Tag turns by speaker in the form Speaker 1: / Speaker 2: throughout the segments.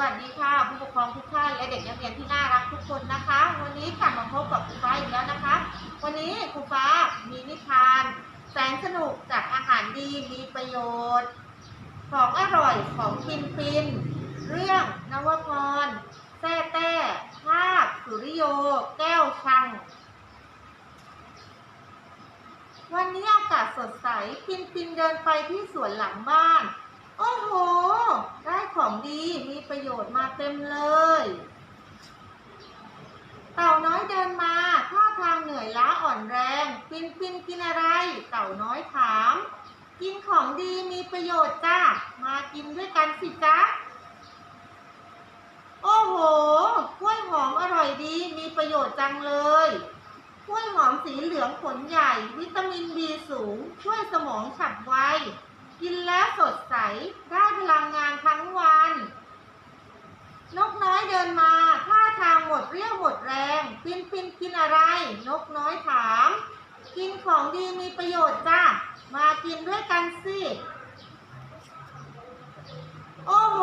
Speaker 1: วัสดีค่ะ ผู้ปกครองทุกท่านและเด็กนักเรียนที่น่ารักทุกคนนะคะ วันนี้กลับมาพบกับครูฟ้าอีกแล้วนะคะ วันนี้ครูฟ้ามีนิทาน แสนสนุกจากอาหารดีมีประโยชน์ ของอร่อยของฟินฟินเรื่องนวพรแต้แต้ภาพสุริโย แก้วชัง วันนี้อากาศสดใสฟินฟินเดินไปที่สวนหลังบ้าน โอ้โห ได้ของ ประโยชน์มาเต็มเลย เต่าน้อยเดินมาท่าทางเหนื่อยล้าอ่อนแรงฟินฟินกินอะไร เต่าน้อยถาม กินของดีมีประโยชน์จ้ามากินด้วยกันสิจ๊ะโอ้โหกล้วยหอมอร่อยดีมีประโยชน์จังเลยกล้วยหอมสีเหลืองผลใหญ่ วิตามินบีสูง ช่วยสมองฉับไว กินแล้วสดใส ได้พลังงานทั้งวันกน้อยเดินมาท่าทางหมดเรี่ยวหมด แรงปินปินกินอะไร นกน้อยถาม กินของดีมีประโยชน์จ้ามากินด้วยกันสิโอ้โห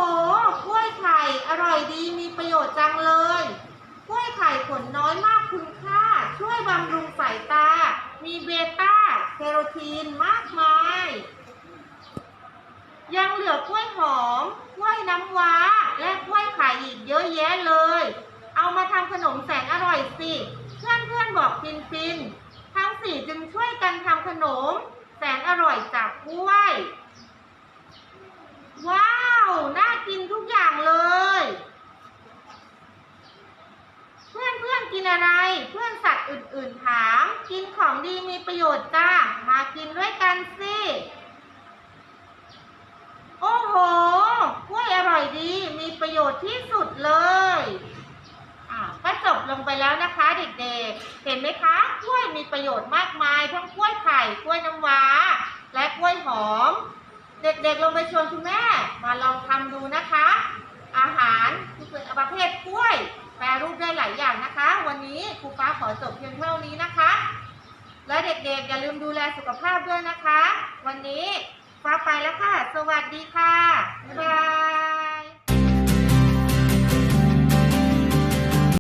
Speaker 1: กล้วยไข่อร่อยดีมีประโยชน์จังเลยกล้วยไข่ผลน้อยมากคุณค่า ช่วยบำรุงสายตา มีเบต้าแคโรทีนมากมาย ยังเหลือกล้วยหอม กล้วยน้ำว้า และกล้วยไข่อีกเยอะแยะเลย เอามาทำขนมแสนอร่อยสิ เพื่อนเพื่อนๆบอกฟินฟินๆทั้งสี่จึงช่วยกันทำขนม แสนอร่อยจากกล้วย ว้าว น่ากินทุกอย่างเลย เพื่อนเพื่อนๆ กินอะไร เพื่อนสัตว์อื่นๆถาม กินของดีมีประโยชน์จ้า มากินด้วยกันสิ โอ้โหกล้วยอร่อยดี มีประโยชน์ที่สุดเลยอ่าก็จบลงไปแล้วนะคะเด็กๆ เห็นไหมคะกล้วยมีประโยชน์มากมาย ทั้งกล้วยไข่กล้วยน้ำว้า และกล้วยหอม เด็กๆลงไปชวนคุณแม่มาลอง นะคะ วันนี้ครูฟ้าขอจบเพียงเท่านี้นะคะ และเด็กๆอย่าลืมดูแลสุขภาพด้วยนะคะ วันนี้ฟ้าไปแล้วค่ะ สวัสดีค่ะ